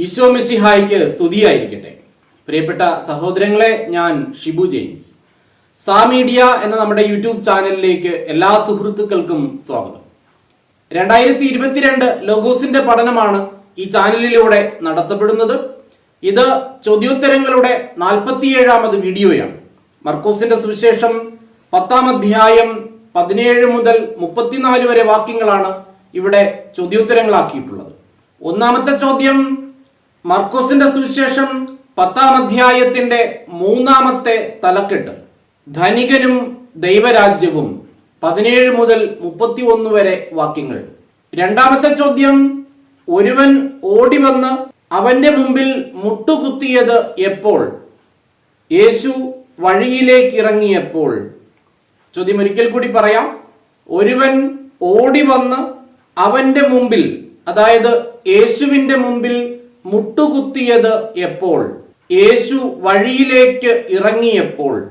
ഈശോ മെസ്സിഹായിക്ക് സ്തുതിയായിരിക്കട്ടെ. പ്രിയപ്പെട്ട സഹോദരങ്ങളെ ഞാൻ ഷിബു ജെയിംസ്. സാ മീഡിയ എന്ന നമ്മുടെ യൂട്യൂബ് ചാനലിലേക്ക് എല്ലാ സുഹൃത്തുക്കൾക്കും സ്വാഗതം. രണ്ടായിരത്തി ഇരുപത്തിരണ്ട് ലോഗോസിന്റെ പഠനമാണ് ഈ ചാനലിലൂടെ നടത്തപ്പെടുന്നത്. ഇത് ചോദ്യോത്തരങ്ങളുടെ നാൽപ്പത്തിയേഴാമത് വീഡിയോയാണ്. മർക്കോസിന്റെ സുവിശേഷം പത്താം അധ്യായം പതിനേഴ് മുതൽ മുപ്പത്തിനാല് വരെ വാക്യങ്ങളാണ് ഇവിടെ ചോദ്യോത്തരങ്ങളാക്കിയിട്ടുള്ളത്. ഒന്നാമത്തെ ചോദ്യം മർക്കോസിന്റെ സുവിശേഷം പത്താം അധ്യായത്തിന്റെ മൂന്നാമത്തെ തലക്കെട്ട്. ധനികനും ദൈവരാജ്യവും. പതിനേഴ് മുതൽ മുപ്പത്തി ഒന്ന് വരെ വാക്യങ്ങൾ. രണ്ടാമത്തെ ചോദ്യം ഒരുവൻ ഓടി വന്ന് അവന്റെ മുമ്പിൽ മുട്ടുകുത്തിയത് എപ്പോൾ? യേശു വഴിയിലേക്ക് ഇറങ്ങിയപ്പോൾ. ചോദ്യം ഒരിക്കൽ കൂടി പറയാം. ഒരുവൻ ഓടി വന്ന് അവന്റെ മുമ്പിൽ അതായത് യേശുവിന്റെ മുമ്പിൽ മുട്ടുകുത്തിയത് എപ്പോൾ? യേശു വഴിയിലേക്ക് ഇറങ്ങിയപ്പോൾ.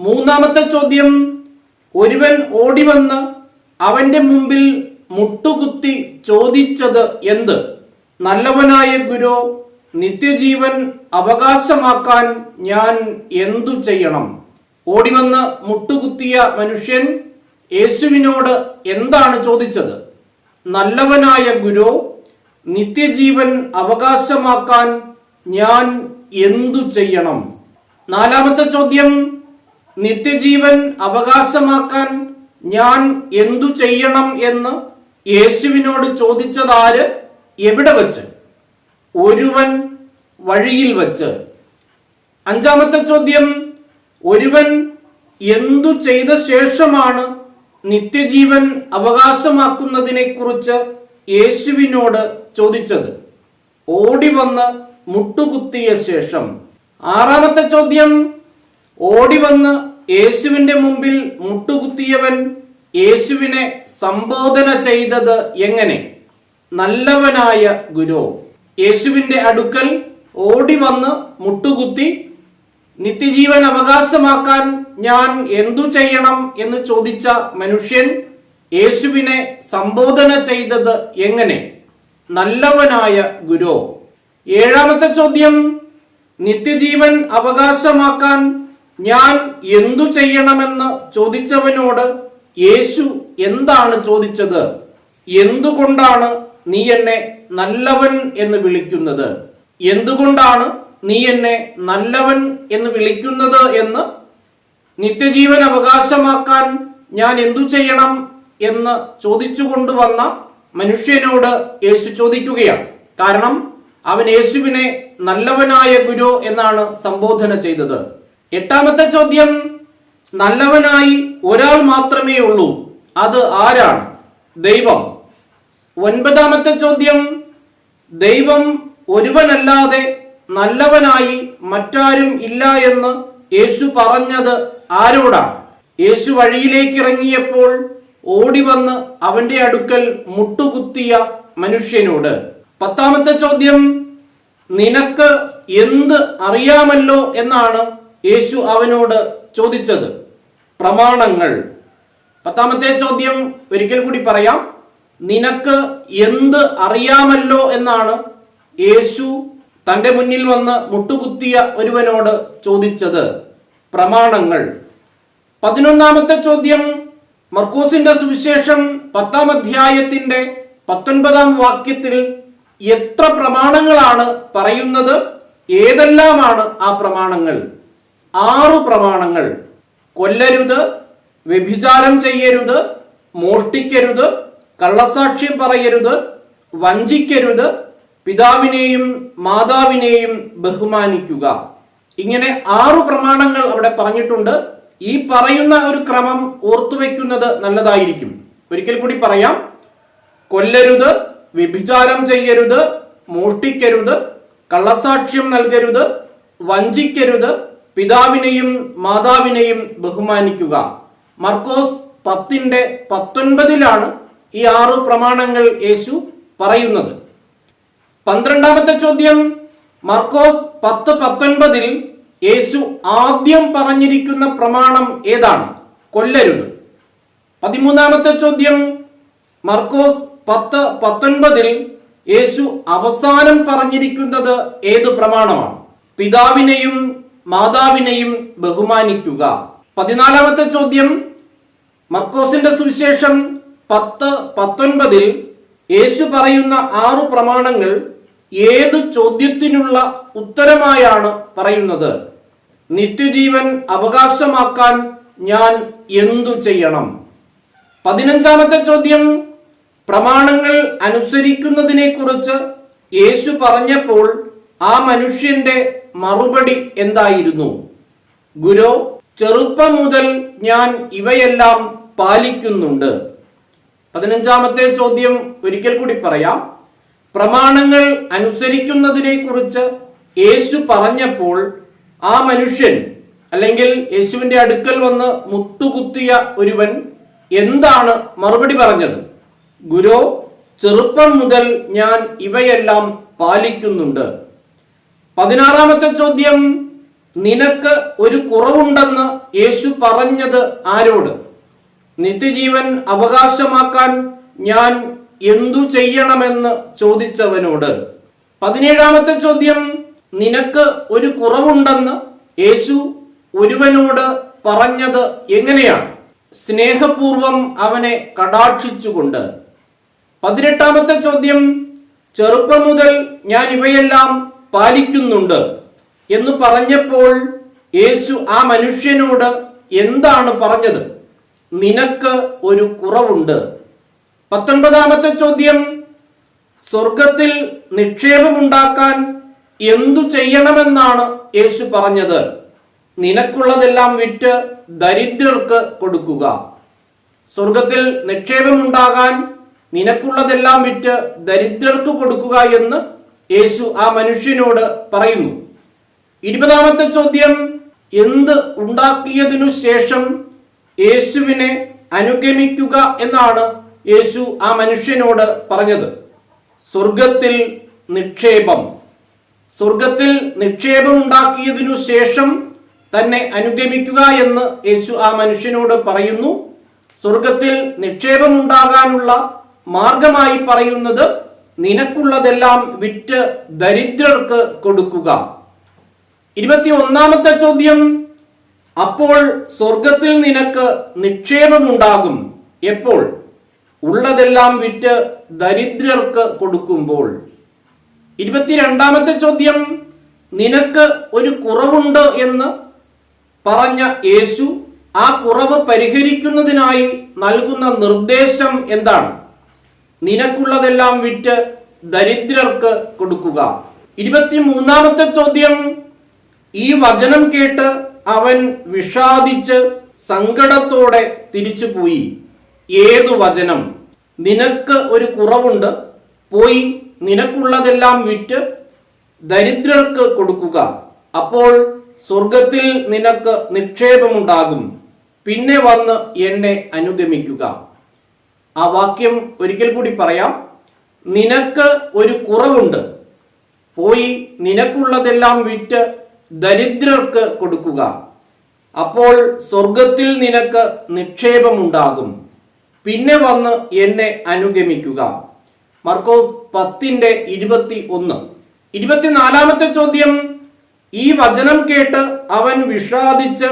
മൂന്നാമത്തെ ചോദ്യം ഒരുവൻ ഓടി വന്ന് അവന്റെ മുമ്പിൽ മുട്ടുകുത്തി ചോദിച്ചത് എന്ത്? നല്ലവനായ ഗുരു നിത്യജീവൻ അവകാശമാക്കാൻ ഞാൻ എന്തു ചെയ്യണം? ഓടിവന്ന് മുട്ടുകുത്തിയ മനുഷ്യൻ യേശുവിനോട് എന്താണ് ചോദിച്ചത്? നല്ലവനായ ഗുരു നിത്യജീവൻ അവകാശമാക്കാൻ ഞാൻ എന്തു ചെയ്യണം? നാലാമത്തെ ചോദ്യം നിത്യജീവൻ അവകാശമാക്കാൻ ഞാൻ എന്തു ചെയ്യണം എന്ന് യേശുവിനോട് ചോദിച്ചതാര് എവിടെ വച്ച്? ഒരുവൻ വഴിയിൽ വച്ച്. അഞ്ചാമത്തെ ചോദ്യം ഒരുവൻ എന്തു ചെയ്ത ശേഷമാണ് നിത്യജീവൻ അവകാശമാക്കുന്നതിനെ കുറിച്ച് യേശുവിനോട് ചോദിച്ചത്. ഓടി വന്ന് മുട്ടുകുത്തിയ ശേഷം ആറാമത്തെ ചോദ്യം ഓടി വന്ന് യേശുവിന്റെ മുമ്പിൽ മുട്ടുകുത്തിയവൻ യേശുവിനെ സംബോധന ചെയ്തത് എങ്ങനെ? നല്ലവനായ ഗുരു യേശുവിന്റെ അടുക്കൽ ഓടി വന്ന് മുട്ടുകുത്തി നിത്യജീവൻ അവകാശമാക്കാൻ ഞാൻ എന്തു ചെയ്യണം എന്ന് ചോദിച്ച മനുഷ്യൻ യേശുവിനെ സംബോധന ചെയ്തത് എങ്ങനെ? നല്ലവനായ ഗുരു. ഏഴാമത്തെ ചോദ്യം നിത്യജീവൻ അവകാശമാക്കാൻ ഞാൻ എന്തു ചെയ്യണമെന്ന് ചോദിച്ചവനോട് യേശു എന്താണ് ചോദിച്ചത്? എന്തുകൊണ്ടാണ് നീ എന്നെ നല്ലവൻ എന്ന് വിളിക്കുന്നത്? എന്തുകൊണ്ടാണ് നീ എന്നെ നല്ലവൻ എന്ന് വിളിക്കുന്നത് എന്ന്? നിത്യജീവൻ അവകാശമാക്കാൻ ഞാൻ എന്തു ചെയ്യണം എന്ന് ചോദിച്ചു കൊണ്ടുവന്ന മനുഷ്യനോട് യേശു ചോദിക്കുകയാണ്. കാരണം അവൻ യേശുവിനെ നല്ലവനായ ഗുരു എന്നാണ് സംബോധന ചെയ്തത്. എട്ടാമത്തെ ചോദ്യം നല്ലവനായി ഒരാൾ മാത്രമേ ഉള്ളൂ. അത് ആരാണ്? ദൈവം. ഒൻപതാമത്തെ ചോദ്യം ദൈവം ഒരുവനല്ലാതെ നല്ലവനായി മറ്റാരും ഇല്ല എന്ന് യേശു പറഞ്ഞത് ആരോടാണ്? യേശു വഴിയിലേക്ക് ഇറങ്ങിയപ്പോൾ ഓടി വന്ന് അവന്റെ അടുക്കൽ മുട്ടുകുത്തിയ മനുഷ്യനോട് പത്താമത്തെ ചോദ്യം നിനക്ക് എന്ത് അറിയാമല്ലോ എന്നാണ് യേശു അവനോട് ചോദിച്ചത്. പ്രമാണങ്ങൾ. പത്താമത്തെ ചോദ്യം ഒരിക്കൽ കൂടി പറയാം. നിനക്ക് എന്ത് അറിയാമല്ലോ എന്നാണ് യേശു തന്റെ മുന്നിൽ വന്ന് മുട്ടുകുത്തിയ ഒരുവനോട് ചോദിച്ചത്. പ്രമാണങ്ങൾ. പതിനൊന്നാമത്തെ ചോദ്യം മർക്കൂസിന്റെ സുവിശേഷം പത്താം അധ്യായത്തിന്റെ പത്തൊൻപതാം വാക്യത്തിൽ എത്ര പ്രമാണങ്ങളാണ് പറയുന്നത്? ഏതെല്ലാമാണ് ആ പ്രമാണങ്ങൾ? ആറു പ്രമാണങ്ങൾ. കൊല്ലരുത് വ്യഭിചാരം ചെയ്യരുത് മോഷ്ടിക്കരുത് കള്ളസാക്ഷ്യം പറയരുത് വഞ്ചിക്കരുത് പിതാവിനെയും മാതാവിനെയും ബഹുമാനിക്കുക. ഇങ്ങനെ ആറു പ്രമാണങ്ങൾ അവിടെ പറഞ്ഞിട്ടുണ്ട്. ഈ പറയുന്ന ഒരു ക്രമം ഓർത്തുവെക്കുന്നത് നല്ലതായിരിക്കും. ഒരിക്കൽ കൂടി പറയാം. കൊല്ലരുത് വ്യഭിചാരം ചെയ്യരുത് മോഷ്ടിക്കരുത് കള്ളസാക്ഷ്യം നൽകരുത് വഞ്ചിക്കരുത് പിതാവിനെയും മാതാവിനെയും ബഹുമാനിക്കുക. മർക്കോസ് പത്തിന്റെ പത്തൊൻപതിലാണ് ഈ ആറ് പ്രമാണങ്ങൾ യേശു പറയുന്നത്. പന്ത്രണ്ടാമത്തെ ചോദ്യം. മർക്കോസ് പത്ത് പത്തൊൻപതിൽ യേശു ആദ്യം പറഞ്ഞിരിക്കുന്ന പ്രമാണം ഏതാണ്? കൊല്ലരുത്. പതിമൂന്നാമത്തെ ചോദ്യം മർക്കോസ് പത്ത് പത്തൊൻപതിൽ യേശു അവസാനം പറഞ്ഞിരിക്കുന്നത് ഏത് പ്രമാണമാണ്? പിതാവിനെയും മാതാവിനെയും ബഹുമാനിക്കുക. പതിനാലാമത്തെ ചോദ്യം മർക്കോസിന്റെ സുവിശേഷം പത്ത് പത്തൊൻപതിൽ യേശു പറയുന്ന ആറു പ്രമാണങ്ങൾ ഏത് ചോദ്യത്തിനുള്ള ഉത്തരമായാണ് പറയുന്നത്? നിത്യജീവൻ അവകാശമാക്കാൻ ഞാൻ എന്തു ചെയ്യണം? പതിനഞ്ചാമത്തെ ചോദ്യം പ്രമാണങ്ങൾ അനുസരിക്കുന്നതിനെ കുറിച്ച് യേശു പറഞ്ഞപ്പോൾ ആ മനുഷ്യന്റെ മറുപടി എന്തായിരുന്നു? ഗുരു ചെറുപ്പം മുതൽ ഞാൻ ഇവയെല്ലാം പാലിക്കുന്നുണ്ട്. പതിനഞ്ചാമത്തെ ചോദ്യം ഒരിക്കൽ കൂടി പറയാം. പ്രമാണങ്ങൾ അനുസരിക്കുന്നതിനെ കുറിച്ച് യേശു പറഞ്ഞപ്പോൾ ആ മനുഷ്യൻ അല്ലെങ്കിൽ യേശുവിന്റെ അടുക്കൽ വന്ന് മുട്ടുകുത്തിയ ഒരുവൻ എന്താണ് മറുപടി പറഞ്ഞത്? ഗുരു ചെറുപ്പം മുതൽ ഞാൻ ഇവയെല്ലാം പാലിക്കുന്നുണ്ട്. പതിനാറാമത്തെ ചോദ്യം നിനക്ക് ഒരു കുറവുണ്ടെന്ന് യേശു പറഞ്ഞത് ആരോട്? നിത്യജീവൻ അവകാശമാക്കാൻ ഞാൻ എന്തു ചെയ്യണമെന്ന് ചോദിച്ചവനോട് പതിനേഴാമത്തെ ചോദ്യം നിനക്ക് ഒരു കുറവുണ്ടെന്ന് യേശു ഒരുവനോട് പറഞ്ഞത് എങ്ങനെയാണ്? സ്നേഹപൂർവം അവനെ കടാക്ഷിച്ചുകൊണ്ട്. പതിനെട്ടാമത്തെ ചോദ്യം ചെറുപ്പം മുതൽ ഞാൻ ഇവയെല്ലാം പാലിക്കുന്നുണ്ട് എന്ന് പറഞ്ഞപ്പോൾ യേശു ആ മനുഷ്യനോട് എന്താണ് പറഞ്ഞത്? നിനക്ക് ഒരു കുറവുണ്ട് പത്തൊൻപതാമത്തെ ചോദ്യം സ്വർഗത്തിൽ നിക്ഷേപമുണ്ടാക്കാൻ എന്തു ചെയ്യണമെന്നാണ് യേശു പറഞ്ഞത്. നിനക്കുള്ളതെല്ലാം വിറ്റ് ദരിദ്രർക്ക് കൊടുക്കുക. സ്വർഗത്തിൽ നിക്ഷേപമുണ്ടാകാൻ നിനക്കുള്ളതെല്ലാം വിറ്റ് ദരിദ്രർക്ക് കൊടുക്കുക എന്ന് യേശു ആ മനുഷ്യനോട് പറയുന്നു. ഇരുപതാമത്തെ ചോദ്യം എന്ത് ഉണ്ടാക്കിയതിനു ശേഷം യേശുവിനെ അനുഗമിക്കുക എന്നാണ് യേശു ആ മനുഷ്യനോട് പറഞ്ഞത് സ്വർഗത്തിൽ നിക്ഷേപം. സ്വർഗത്തിൽ നിക്ഷേപം ഉണ്ടാക്കിയതിനു ശേഷം തന്നെ അനുഗമിക്കുക എന്ന് യേശു ആ മനുഷ്യനോട് പറയുന്നു. സ്വർഗത്തിൽ നിക്ഷേപം ഉണ്ടാകാനുള്ള മാർഗമായി പറയുന്നത് നിനക്കുള്ളതെല്ലാം വിറ്റ് ദരിദ്രർക്ക് കൊടുക്കുക. ഇരുപത്തി ഒന്നാമത്തെ ചോദ്യം അപ്പോൾ സ്വർഗത്തിൽ നിനക്ക് നിക്ഷേപമുണ്ടാകും. എപ്പോൾ? ഉള്ളതെല്ലാം വിറ്റ് ദരിദ്രർക്ക് കൊടുക്കുമ്പോൾ. ഇരുപത്തിരണ്ടാമത്തെ ചോദ്യം നിനക്ക് ഒരു കുറവുണ്ട് എന്ന് പറഞ്ഞ യേശു ആ കുറവ് പരിഹരിക്കുന്നതിനായി നൽകുന്ന നിർദ്ദേശം എന്താണ്? നിനക്കുള്ളതെല്ലാം വിറ്റ് ദരിദ്രർക്ക് കൊടുക്കുക. ഇരുപത്തിമൂന്നാമത്തെ ചോദ്യം ഈ വചനം കേട്ട് അവൻ വിഷാദിച്ച് സങ്കടത്തോടെ തിരിച്ചുപോയി. ഏതു വചനം നിനക്ക് ഒരു കുറവുണ്ട് പോയി നിനക്കുള്ളതെല്ലാം വിറ്റ് ദരിദ്രർക്ക് കൊടുക്കുക. അപ്പോൾ സ്വർഗത്തിൽ നിനക്ക് നിക്ഷേപമുണ്ടാകും. പിന്നെ വന്ന് എന്നെ അനുഗമിക്കുക. ആ വാക്യം ഒരിക്കൽ കൂടി പറയാം. നിനക്ക് ഒരു കുറവുണ്ട് പോയി നിനക്കുള്ളതെല്ലാം വിറ്റ് ദരിദ്രർക്ക് കൊടുക്കുക. അപ്പോൾ സ്വർഗത്തിൽ നിനക്ക് നിക്ഷേപമുണ്ടാകും. പിന്നെ വന്ന് എന്നെ അനുഗമിക്കുക. മർക്കോസ് പത്തിന്റെ ഇരുപത്തി ഒന്ന് ഇരുപത്തിനാലാമത്തെ ചോദ്യം. ഈ വചനം കേട്ട് അവൻ വിഷാദിച്ച്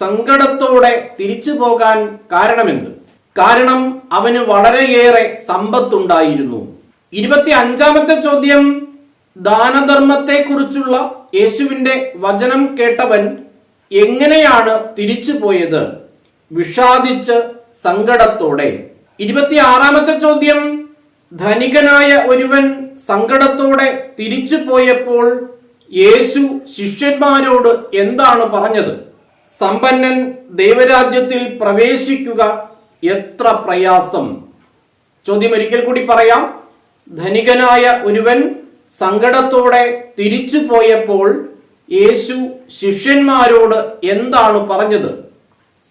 സങ്കടത്തോടെ തിരിച്ചു പോകാൻ കാരണമെന്ത്? കാരണം അവന് വളരെയേറെ സമ്പത്തുണ്ടായിരുന്നു. ഇരുപത്തി അഞ്ചാമത്തെ ചോദ്യം. ദാനധർമ്മത്തെക്കുറിച്ചുള്ള യേശുവിന്റെ വചനം കേട്ടവൻ എങ്ങനെയാണ് തിരിച്ചു പോയത്? വിഷാദിച്ച് സങ്കടത്തോടെ. ഇരുപത്തിയാറാമത്തെ ചോദ്യം. ധനികനായ ഒരുവൻ സങ്കടത്തോടെ തിരിച്ചു പോയപ്പോൾ യേശു ശിഷ്യന്മാരോട് എന്താണ് പറഞ്ഞത്? സമ്പന്നൻ ദൈവരാജ്യത്തിൽ പ്രവേശിക്കുക എത്ര പ്രയാസം. ചോദ്യം ഒരിക്കൽ കൂടി പറയാം. ധനികനായ ഒരുവൻ സങ്കടത്തോടെ തിരിച്ചു പോയപ്പോൾ യേശു ശിഷ്യന്മാരോട് എന്താണ് പറഞ്ഞത്?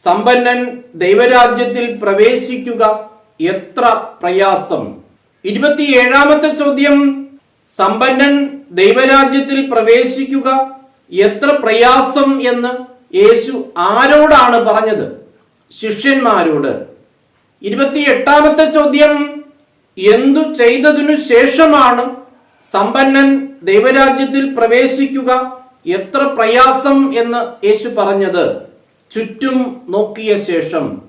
സമ്പന്നൻ ദൈവരാജ്യത്തിൽ പ്രവേശിക്കുക എത്ര പ്രയാസം. ഇരുപത്തിയേഴാമത്തെ ചോദ്യം സമ്പന്നൻ ദൈവരാജ്യത്തിൽ പ്രവേശിക്കുക എത്ര പ്രയാസം എന്ന് യേശു ആരോടാണ് പറഞ്ഞത്? ശിഷ്യന്മാരോട്. ഇരുപത്തിയെട്ടാമത്തെ ചോദ്യം എന്തു ചെയ്തതിനു ശേഷമാണ് സമ്പന്നൻ ദൈവരാജ്യത്തിൽ പ്രവേശിക്കുക എത്ര പ്രയാസം എന്ന് യേശു പറഞ്ഞത്? ചുറ്റും നോക്കിയ ശേഷം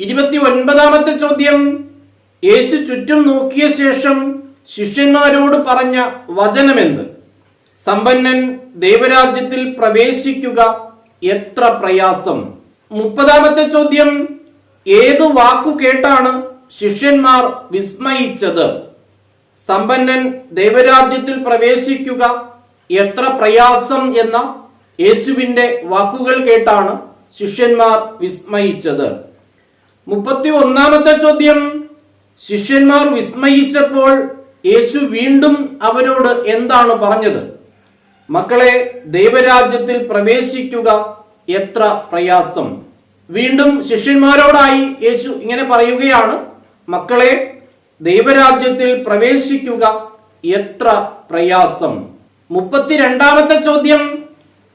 ഇരുപത്തി ഒൻപതാമത്തെ ചോദ്യം. യേശു ചുറ്റും നോക്കിയ ശേഷം ശിഷ്യന്മാരോട് പറഞ്ഞ വചനമെന്ത്? സമ്പന്നൻ ദൈവരാജ്യത്തിൽ പ്രവേശിക്കുക എത്ര പ്രയാസം. മുപ്പതാമത്തെ ചോദ്യം. ഏതു വാക്കു കേട്ടാണ് ശിഷ്യന്മാർ വിസ്മയിച്ചത്? സമ്പന്നൻ ദൈവരാജ്യത്തിൽ പ്രവേശിക്കുക എത്ര പ്രയാസം എന്ന യേശുവിന്റെ വാക്കുകൾ കേട്ടാണ് ശിഷ്യന്മാർ വിസ്മയിച്ചത്. മുപ്പത്തി ഒന്നാമത്തെ ചോദ്യം ശിഷ്യന്മാർ വിസ്മയിച്ചപ്പോൾ യേശു വീണ്ടും അവരോട് എന്താണ് പറഞ്ഞത്? മക്കളെ ദൈവരാജ്യത്തിൽ പ്രവേശിക്കുക എത്ര പ്രയാസം. വീണ്ടും ശിഷ്യന്മാരോടായി യേശു ഇങ്ങനെ പറയുകയാണ് മക്കളെ ദൈവരാജ്യത്തിൽ പ്രവേശിക്കുക എത്ര പ്രയാസം. മുപ്പത്തിരണ്ടാമത്തെ ചോദ്യം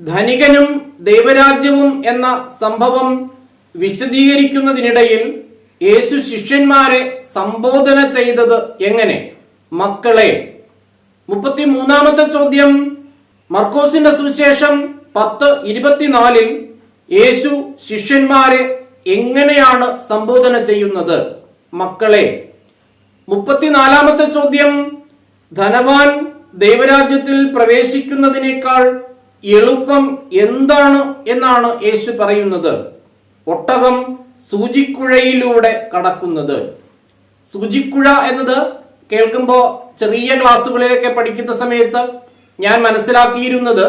ധനികനും ദൈവരാജ്യവും എന്ന സംഭവം വിശദീകരിക്കുന്നതിനിടയിൽ യേശു ശിഷ്യന്മാരെ സംബോധന ചെയ്തത് എങ്ങനെ? മക്കളെ മുപ്പത്തി മൂന്നാമത്തെ ചോദ്യം. മർക്കോസിന്റെ സുവിശേഷം പത്ത് ഇരുപത്തിനാലിൽ യേശു ശിഷ്യന്മാരെ എങ്ങനെയാണ് സംബോധന ചെയ്യുന്നത്? മക്കളെ മുപ്പത്തിനാലാമത്തെ ചോദ്യം. ധനവാൻ ദൈവരാജ്യത്തിൽ പ്രവേശിക്കുന്നതിനേക്കാൾ എളുപ്പം എന്താണ് എന്നാണ് യേശു പറയുന്നത്. ഒട്ടകം സൂചിക്കുഴയിലൂടെ കടക്കുന്നത്. സൂചിക്കുഴ എന്നത് കേൾക്കുമ്പോൾ ചെറിയ ക്ലാസ്സുകളിലൊക്കെ പഠിക്കുന്ന സമയത്ത് ഞാൻ മനസ്സിലാക്കിയിരുന്നത്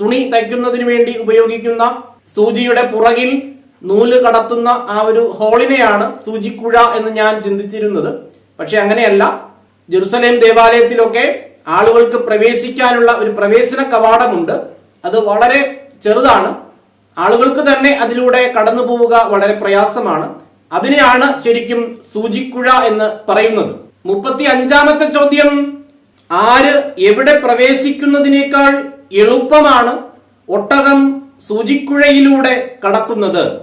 തുണി തയ്ക്കുന്നതിന് വേണ്ടി ഉപയോഗിക്കുന്ന സൂചിയുടെ പുറകിൽ നൂൽ കടത്തുന്ന ആ ഒരു ഹോളിനെയാണ് സൂചിക്കുഴ എന്ന് ഞാൻ ചിന്തിച്ചിരുന്നത്. പക്ഷെ അങ്ങനെയല്ല. ജെറുസലേം ദേവാലയത്തിലൊക്കെ ആളുകൾക്ക് പ്രവേശിക്കാനുള്ള ഒരു പ്രവേശന കവാടമുണ്ട്. അത് വളരെ ചെറുതാണ്. ആളുകൾക്ക് തന്നെ അതിലൂടെ കടന്നു പോവുക വളരെ പ്രയാസമാണ്. അതിനെയാണ് ശരിക്കും സൂചിക്കുഴ എന്ന് പറയുന്നത്. മുപ്പത്തി അഞ്ചാമത്തെ ചോദ്യം ആര് എവിടെ പ്രവേശിക്കുന്നതിനേക്കാൾ എളുപ്പമാണ് ഒട്ടകം സൂചിക്കുഴയിലൂടെ കടക്കുന്നത്?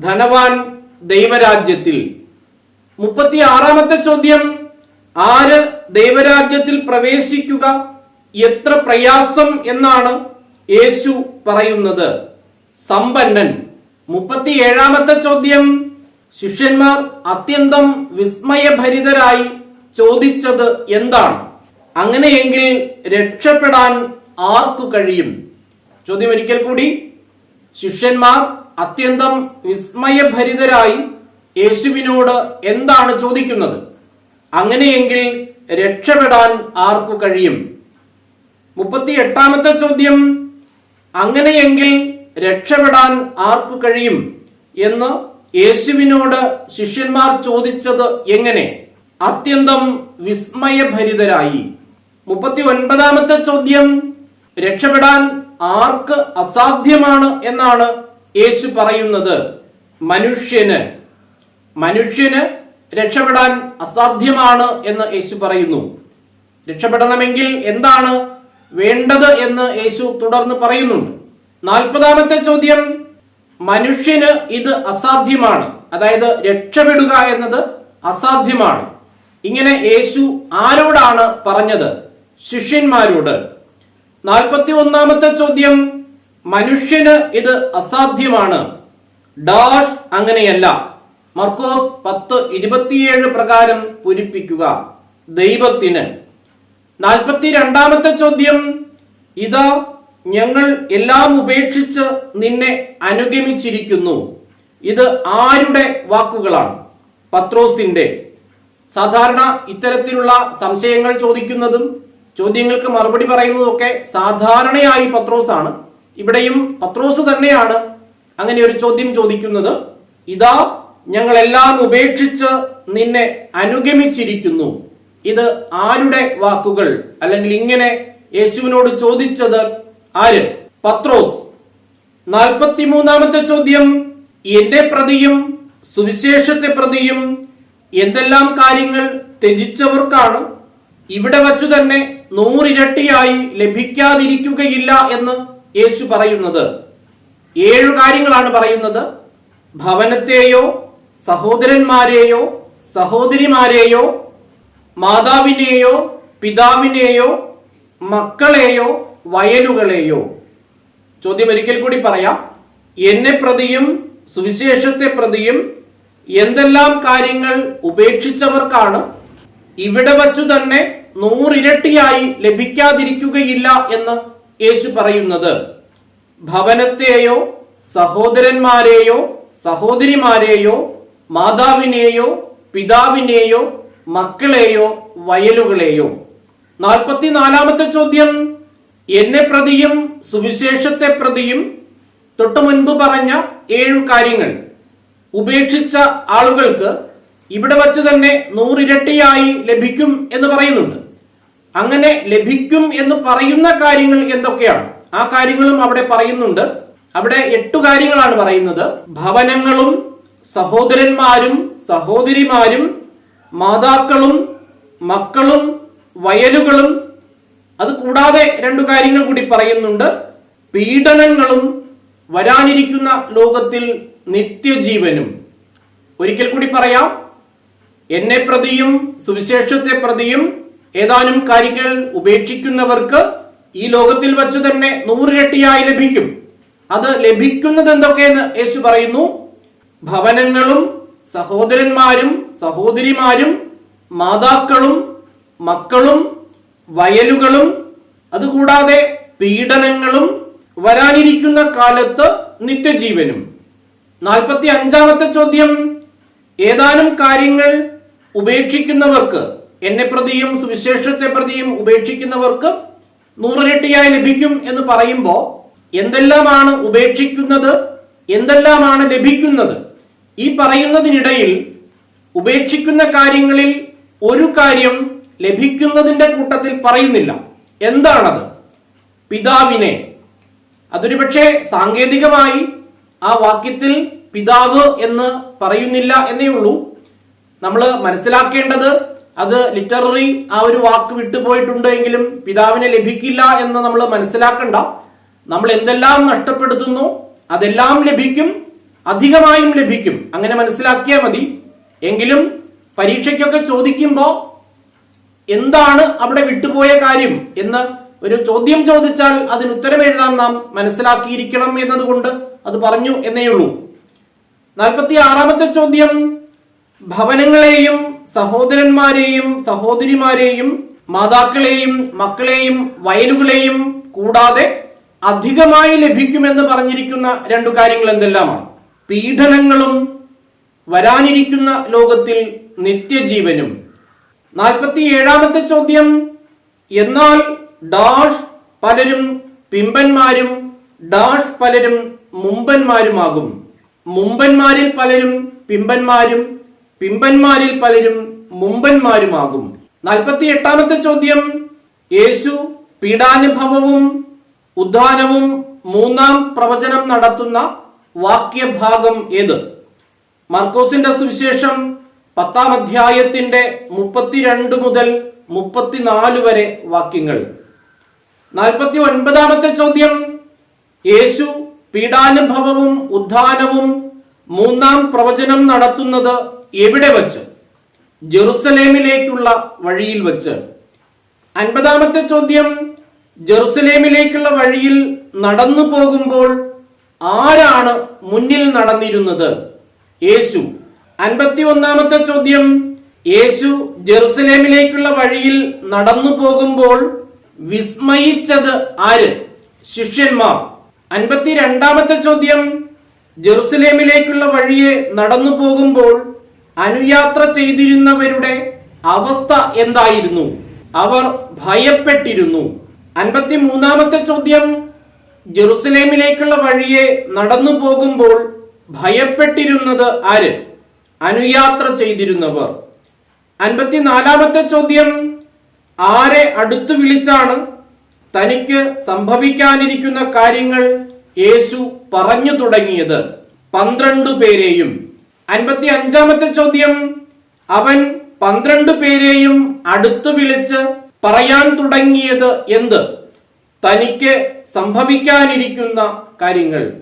ധനവാൻ ദൈവരാജ്യത്തിൽ. മുപ്പത്തി ആറാമത്തെ ചോദ്യം ആര് ദൈവരാജ്യത്തിൽ പ്രവേശിക്കുക? എത്ര പ്രയാസം എന്നാണ് യേശു പറയുന്നത് സമ്പന്നൻ. മുപ്പത്തി ഏഴാമത്തെ ചോദ്യം. ശിഷ്യന്മാർ അത്യന്തം വിസ്മയഭരിതരായി ചോദിച്ചത് എന്താണ്? അങ്ങനെയെങ്കിൽ രക്ഷപ്പെടാൻ ആർക്കു കഴിയും? ചോദ്യം ഒരിക്കൽ കൂടി. ശിഷ്യന്മാർ അത്യന്തം വിസ്മയഭരിതരായി യേശുവിനോട് എന്താണ് ചോദിക്കുന്നത്? അങ്ങനെയെങ്കിൽ രക്ഷപ്പെടാൻ ആർക്കു കഴിയും? മുപ്പത്തി എട്ടാമത്തെ ചോദ്യം. അങ്ങനെയെങ്കിൽ രക്ഷപ്പെടാൻ ആർക്കു കഴിയും? എന്ന് യേശുവിനോട് ശിഷ്യന്മാർ ചോദിച്ചത് എങ്ങനെ? അത്യന്തം വിസ്മയഭരിതരായി. മുപ്പത്തി ഒൻപതാമത്തെ ചോദ്യം രക്ഷപ്പെടാൻ ആർക്ക് അസാധ്യമാണ് എന്നാണ് യേശു പറയുന്നത്. മനുഷ്യന്. മനുഷ്യന് രക്ഷപ്പെടാൻ അസാധ്യമാണ് എന്ന് യേശു പറയുന്നു. രക്ഷപ്പെടണമെങ്കിൽ എന്താണ് വേണ്ടത് എന്ന് യേശു തുടർന്ന് പറയുന്നുണ്ട്. നാൽപ്പതാമത്തെ ചോദ്യം മനുഷ്യന് ഇത് അസാധ്യമാണ്. അതായത് രക്ഷപ്പെടുക എന്നത് അസാധ്യമാണ്. ഇങ്ങനെ യേശു ആരോടാണ് പറഞ്ഞത്? ശിഷ്യന്മാരോട്. നാൽപ്പത്തി ഒന്നാമത്തെ ചോദ്യം മനുഷ്യന് ഇത് അസാധ്യമാണ്. ഡാഷ് അങ്ങനെയല്ല. മർക്കോസ് പത്ത് ഇരുപത്തിയേഴ് പ്രകാരം പൂരിപ്പിക്കുക. ദൈവത്തിന് നാൽപ്പത്തി രണ്ടാമത്തെ ചോദ്യം. ഇതാ ഞങ്ങൾ എല്ലാം ഉപേക്ഷിച്ച് നിന്നെ അനുഗമിച്ചിരിക്കുന്നു. ഇത് ആരുടെ വാക്കുകളാണ്? പത്രോസിന്റെ. സാധാരണ ഇത്തരത്തിലുള്ള സംശയങ്ങൾ ചോദിക്കുന്നതും ചോദ്യങ്ങൾക്ക് മറുപടി പറയുന്നതും ഒക്കെ സാധാരണയായി ആണ് ഇവിടെയും പത്രോസ് തന്നെയാണ് അങ്ങനെ ഒരു ചോദ്യം ചോദിക്കുന്നത്. ഇതാ ഞങ്ങളെല്ലാം ഉപേക്ഷിച്ച് നിന്നെ അനുഗമിച്ചിരിക്കുന്നു. ഇത് ആരുടെ വാക്കുകൾ? അല്ലെങ്കിൽ ഇങ്ങനെ യേശുവിനോട് ചോദിച്ചത് ആര്? പത്രോസ്. നാൽപ്പത്തിമൂന്നാമത്തെ ചോദ്യം എന്റെ പ്രതിയും സുവിശേഷത്തെ പ്രതിയും എന്തെല്ലാം കാര്യങ്ങൾ ത്യജിച്ചവർക്കാണ്? ഇവിടെ വച്ചു തന്നെ നൂറിരട്ടിയായി ലഭിക്കാതിരിക്കുകയില്ല എന്ന് യേശു പറയുന്നത്. ഏഴു കാര്യങ്ങളാണ് പറയുന്നത്. ഭവനത്തെയോ സഹോദരന്മാരെയോ സഹോദരിമാരെയോ മാതാവിനെയോ പിതാവിനെയോ മക്കളെയോ വയലുകളെയോ. ചോദ്യം ഒരിക്കൽ കൂടി പറയാം. എന്നെ പ്രതിയും സുവിശേഷത്തെ പ്രതിയും എന്തെല്ലാം കാര്യങ്ങൾ ഉപേക്ഷിച്ചവർക്കാണ് ഇവിടെ വച്ചു തന്നെ നൂറിരട്ടിയായി ലഭിക്കാതിരിക്കുകയില്ല എന്ന് യേശു പറയുന്നത്. ഭവനത്തെയോ സഹോദരന്മാരെയോ സഹോദരിമാരെയോ മാതാവിനെയോ പിതാവിനെയോ മക്കളെയോ വയലുകളെയോ. നാൽപ്പത്തിനാലാമത്തെ ചോദ്യം. എന്നെ പ്രതിയും സുവിശേഷത്തെ പ്രതിയും തൊട്ടു മുൻപ് പറഞ്ഞ ഏഴു കാര്യങ്ങൾ. ഉപേക്ഷിച്ച ആളുകൾക്ക് ഇവിടെ വച്ച് തന്നെ നൂറിരട്ടിയായി ലഭിക്കും എന്ന് പറയുന്നുണ്ട്. അങ്ങനെ ലഭിക്കും എന്ന് പറയുന്ന കാര്യങ്ങൾ എന്തൊക്കെയാണ്? ആ കാര്യങ്ങളും അവിടെ പറയുന്നുണ്ട്. അവിടെ എട്ടു കാര്യങ്ങളാണ് പറയുന്നത്. ഭവനങ്ങളും സഹോദരന്മാരും സഹോദരിമാരും മാതാക്കളും മക്കളും വയലുകളും അത് കൂടാതെ രണ്ടു കാര്യങ്ങൾ കൂടി പറയുന്നുണ്ട്. പീഡനങ്ങളും വരാനിരിക്കുന്ന ലോകത്തിൽ നിത്യജീവനും. ഒരിക്കൽ കൂടി പറയാം. എന്നെ പ്രതിയും സുവിശേഷത്തെ പ്രതിയും ഏതാനും കാര്യങ്ങൾ ഉപേക്ഷിക്കുന്നവർക്ക് ഈ ലോകത്തിൽ വച്ച് തന്നെ നൂറിരട്ടിയായി ലഭിക്കും. അത് ലഭിക്കുന്നത് എന്തൊക്കെയെന്ന് യേശു പറയുന്നു? ഭവനങ്ങളും സഹോദരന്മാരും സഹോദരിമാരും മാതാക്കളും മക്കളും വയലുകളും അതുകൂടാതെ പീഡനങ്ങളും വരാനിരിക്കുന്ന കാലത്ത് നിത്യജീവനും. നാൽപ്പത്തി അഞ്ചാമത്തെ ചോദ്യം ഏതാനും കാര്യങ്ങൾ ഉപേക്ഷിക്കുന്നവർക്ക് എന്നെ പ്രതിയും സുവിശേഷത്തെ പ്രതിയും ഉപേക്ഷിക്കുന്നവർക്ക് നൂറിരട്ടിയായി ലഭിക്കും എന്ന് പറയുമ്പോൾ എന്തെല്ലാമാണ് ഉപേക്ഷിക്കുന്നത് എന്തെല്ലാമാണ് ലഭിക്കുന്നത്? ഈ പറയുന്നതിനിടയിൽ ഉപേക്ഷിക്കുന്ന കാര്യങ്ങളിൽ ഒരു കാര്യം ലഭിക്കുന്നതിന്റെ കൂട്ടത്തിൽ പറയുന്നില്ല. എന്താണത്? പിതാവിനെ. അതൊരു പക്ഷേ സാങ്കേതികമായി ആ വാക്യത്തിൽ പിതാവ് എന്ന് പറയുന്നില്ല എന്നേ ഉള്ളൂ. നമ്മൾ മനസ്സിലാക്കേണ്ടത് അത് ലിറ്റററി ആ ഒരു വാക്ക് വിട്ടുപോയിട്ടുണ്ട് എങ്കിലും പിതാവിനെ ലഭിക്കില്ല എന്ന് നമ്മൾ മനസ്സിലാക്കണ്ട. നമ്മൾ എന്തെല്ലാം നഷ്ടപ്പെടുത്തുന്നു അതെല്ലാം ലഭിക്കും അധികമായും ലഭിക്കും. അങ്ങനെ മനസ്സിലാക്കിയാൽ മതി. എങ്കിലും പരീക്ഷയ്ക്കൊക്കെ ചോദിക്കുമ്പോൾ എന്താണ് അവിടെ വിട്ടുപോയ കാര്യം എന്ന് ഒരു ചോദ്യം ചോദിച്ചാൽ അതിന് ഉത്തരം എഴുതാൻ നാം മനസ്സിലാക്കിയിരിക്കണം എന്നതുകൊണ്ട് അത് പറഞ്ഞു എന്നേയുള്ളൂ നാൽപ്പത്തി ആറാമത്തെ ചോദ്യം. ഭവനങ്ങളെയും സഹോദരന്മാരെയും സഹോദരിമാരെയും മാതാക്കളെയും മക്കളെയും വയലുകളെയും കൂടാതെ അധികമായി ലഭിക്കുമെന്ന് പറഞ്ഞിരിക്കുന്ന രണ്ടു കാര്യങ്ങൾ എന്തെല്ലാമാണ്? പീഡനങ്ങളും വരാനിരിക്കുന്ന ലോകത്തിൽ നിത്യജീവനും. നാൽപ്പത്തി ഏഴാമത്തെ ചോദ്യം എന്നാൽ ഡാഷ് പലരും പിമ്പന്മാരും ഡാഷ് പലരും മുമ്പന്മാരുമാകും. മുമ്പന്മാരിൽ പലരും പിമ്പന്മാരും പിമ്പന്മാരിൽ പലരും മുമ്പന്മാരുമാകും. നാൽപ്പത്തി എട്ടാമത്തെ ചോദ്യം യേശു പീഡാനുഭവവും ഉദ്ധാനവും മൂന്നാം പ്രവചനം നടത്തുന്ന വാക്യഭാഗം ഏത്? മർക്കോസിന്റെ സുവിശേഷം പത്താം അധ്യായത്തിന്റെ മുപ്പത്തിരണ്ട് മുതൽ മുപ്പത്തിനാല് വരെ വാക്യങ്ങൾ. നാൽപ്പത്തി ഒൻപതാമത്തെ ചോദ്യം. യേശു പീഡാനുഭവവും ഉദ്ധാനവും മൂന്നാം പ്രവചനം നടത്തുന്നത് എവിടെ വച്ച്? ജെറുസലേമിലേക്കുള്ള വഴിയിൽ വച്ച്. അൻപതാമത്തെ ചോദ്യം. ജെറുസലേമിലേക്കുള്ള വഴിയിൽ നടന്നു പോകുമ്പോൾ ആരാണ് മുന്നിൽ നടന്നിരുന്നത്? യേശു. അൻപത്തി ഒന്നാമത്തെ ചോദ്യം. യേശു ജെറുസലേമിലേക്കുള്ള വഴിയിൽ നടന്നു പോകുമ്പോൾ വിസ്മയിച്ചത് ആര്? ശിഷ്യന്മാർ. അൻപത്തി രണ്ടാമത്തെ ചോദ്യം. ജെറുസലേമിലേക്കുള്ള വഴിയെ നടന്നു പോകുമ്പോൾ അനുയാത്ര ചെയ്തിരുന്നവരുടെ അവസ്ഥ എന്തായിരുന്നു? അവർ ഭയപ്പെട്ടിരുന്നു. അൻപത്തി മൂന്നാമത്തെ ചോദ്യം. ജെറുസലേമിലേക്കുള്ള വഴിയെ നടന്നു പോകുമ്പോൾ ഭയപ്പെട്ടിരുന്നത് ആര്? അനുയാത്ര ചെയ്തിരുന്നവർ. അൻപത്തിനാലാമത്തെ ചോദ്യം ആരെ അടുത്തു വിളിച്ചാണ് തനിക്ക് സംഭവിക്കാനിരിക്കുന്ന കാര്യങ്ങൾ യേശു പറഞ്ഞു തുടങ്ങിയത്? പന്ത്രണ്ട് പേരെയും. അൻപത്തി അഞ്ചാമത്തെ ചോദ്യം അവൻ പന്ത്രണ്ട് പേരെയും അടുത്തു വിളിച്ച് പറയാൻ തുടങ്ങിയത് എന്ത്? തനിക്ക് സംഭവിക്കാനിരിക്കുന്ന കാര്യങ്ങൾ.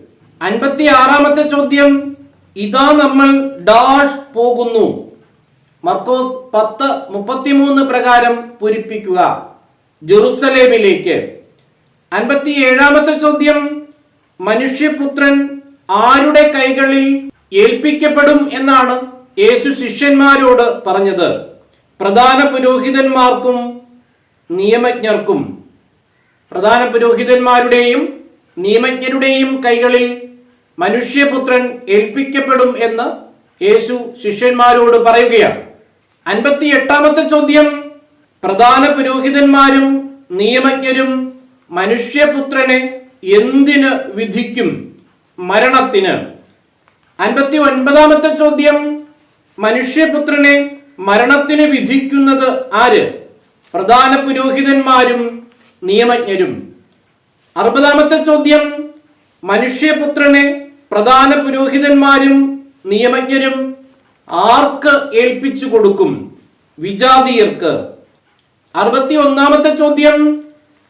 അൻപത്തി ആറാമത്തെ ചോദ്യം ഇതാ നമ്മൾ ഡാഷ് പോകുന്നു. മർക്കോസ് പത്ത് മുപ്പത്തിമൂന്ന് പ്രകാരം പൂരിപ്പിക്കുക. ജെറുസലേമിലേക്ക്. അൻപത്തി ഏഴാമത്തെ ചോദ്യം മനുഷ്യപുത്രൻ ആരുടെ കൈകളിൽ ഏൽപ്പിക്കപ്പെടും എന്നാണ് യേശു ശിഷ്യന്മാരോട് പറഞ്ഞത്. പ്രധാന പുരോഹിതന്മാർക്കും നിയമജ്ഞർക്കും. പ്രധാന പുരോഹിതന്മാരുടെയും നിയമജ്ഞരുടെയും കൈകളിൽ മനുഷ്യപുത്രൻ ഏൽപ്പിക്കപ്പെടും എന്ന് യേശു ശിഷ്യന്മാരോട് പറയുകയാണ്. അൻപത്തി എട്ടാമത്തെ ചോദ്യം പ്രധാന പുരോഹിതന്മാരും നിയമജ്ഞരും മനുഷ്യപുത്രനെ എന്തിന് വിധിക്കും? മരണത്തിന്. അൻപത്തി ഒൻപതാമത്തെ ചോദ്യം മനുഷ്യപുത്രനെ മരണത്തിന് വിധിക്കുന്നത് ആര്? പ്രധാന പുരോഹിതന്മാരും നിയമജ്ഞരും. അറുപതാമത്തെ ചോദ്യം. മനുഷ്യപുത്രനെ പ്രധാന പുരോഹിതന്മാരും നിയമജ്ഞരും ആർക്ക് ഏൽപ്പിച്ചു കൊടുക്കും? വിജാതീയർക്ക്. അറുപത്തി ഒന്നാമത്തെ ചോദ്യം.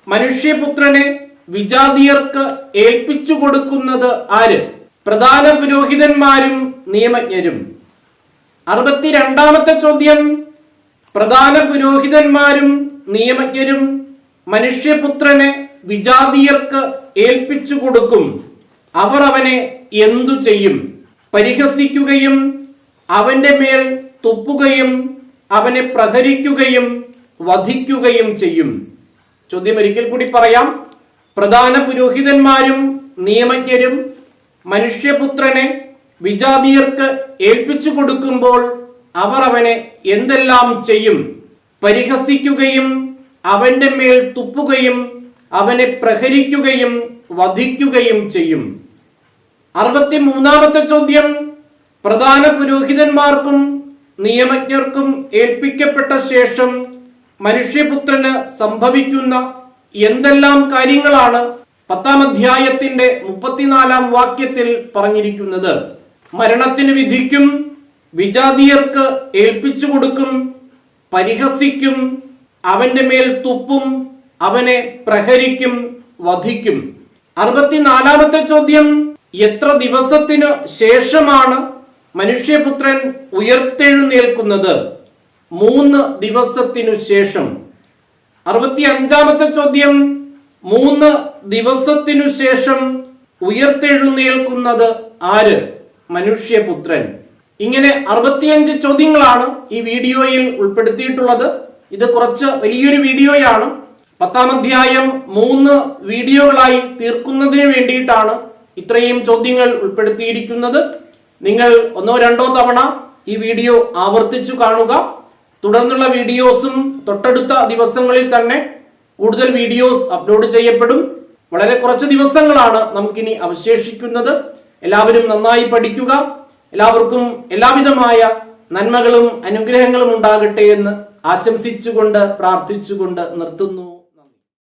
മനുഷ്യപുത്രനെ വിജാതീയർക്ക് ഏൽപ്പിച്ചു കൊടുക്കുന്നത് ആര്? പ്രധാന പുരോഹിതന്മാരും നിയമജ്ഞരും. അറുപത്തിരണ്ടാമത്തെ ചോദ്യം. പ്രധാന പുരോഹിതന്മാരും നിയമജ്ഞരും മനുഷ്യപുത്രനെ വിജാതീയർക്ക് ഏൽപ്പിച്ചു കൊടുക്കും. അവർ അവനെ എന്തു ചെയ്യും? പരിഹസിക്കുകയും അവന്റെ മേൽ തുപ്പുകയും അവനെ പ്രഹരിക്കുകയും വധിക്കുകയും ചെയ്യും. ചോദ്യം ഒരിക്കൽ കൂടി പറയാം. പ്രധാന പുരോഹിതന്മാരും നിയമജ്ഞരും മനുഷ്യപുത്രനെ വിജാതീയർക്ക് ഏൽപ്പിച്ചു കൊടുക്കുമ്പോൾ അവർ അവനെ എന്തെല്ലാം ചെയ്യും? പരിഹസിക്കുകയും അവന്റെ മേൽ തുപ്പുകയും അവനെ പ്രഹരിക്കുകയും വധിക്കുകയും ചെയ്യും. അറുപത്തി മൂന്നാമത്തെ ചോദ്യം പ്രധാന പുരോഹിതന്മാർക്കും നിയമജ്ഞർക്കും ഏൽപ്പിക്കപ്പെട്ട ശേഷം മനുഷ്യപുത്രന് സംഭവിക്കുന്ന എന്തെല്ലാം കാര്യങ്ങളാണ് പത്താം അധ്യായത്തിന്റെ മുപ്പത്തിനാലാം വാക്യത്തിൽ പറഞ്ഞിരിക്കുന്നത്? മരണത്തിന് വിധിക്കും വിജാതീയർക്ക് ഏൽപ്പിച്ചു കൊടുക്കും പരിഹസിക്കും അവന്റെ മേൽ തുപ്പും അവനെ പ്രഹരിക്കും വധിക്കും. അറുപത്തിനാലാമത്തെ ചോദ്യം എത്ര ദിവസത്തിനു ശേഷമാണ് മനുഷ്യപുത്രൻ ഉയർത്തെഴുന്നേൽക്കുന്നത്? മൂന്ന് ദിവസത്തിനു ശേഷം. അറുപത്തി അഞ്ചാമത്തെ ചോദ്യം മൂന്ന് ദിവസത്തിനു ശേഷം ഉയർത്തെഴുന്നേൽക്കുന്നത് ആര്? മനുഷ്യപുത്രൻ. ഇങ്ങനെ അറുപത്തിയഞ്ച് ചോദ്യങ്ങളാണ് ഈ വീഡിയോയിൽ ഉൾപ്പെടുത്തിയിട്ടുള്ളത്. ഇത് കുറച്ച് വലിയൊരു വീഡിയോയാണ്. പത്താം അധ്യായം മൂന്ന് വീഡിയോകളായി തീർക്കുന്നതിന് വേണ്ടിയിട്ടാണ് ഇത്രയും ചോദ്യങ്ങൾ ഉൾപ്പെടുത്തിയിരിക്കുന്നത്. നിങ്ങൾ ഒന്നോ രണ്ടോ തവണ ഈ വീഡിയോ ആവർത്തിച്ചു കാണുക. തുടർന്നുള്ള വീഡിയോസും തൊട്ടടുത്ത ദിവസങ്ങളിൽ തന്നെ കൂടുതൽ വീഡിയോസ് അപ്ലോഡ് ചെയ്യപ്പെടും. വളരെ കുറച്ച് ദിവസങ്ങളാണ് നമുക്കിനി അവശേഷിക്കുന്നത്. എല്ലാവരും നന്നായി പഠിക്കുക. എല്ലാവർക്കും എല്ലാവിധമായ നന്മകളും അനുഗ്രഹങ്ങളും ഉണ്ടാകട്ടെ എന്ന് ആശംസിച്ചുകൊണ്ട് പ്രാർത്ഥിച്ചുകൊണ്ട് നിർത്തുന്നു.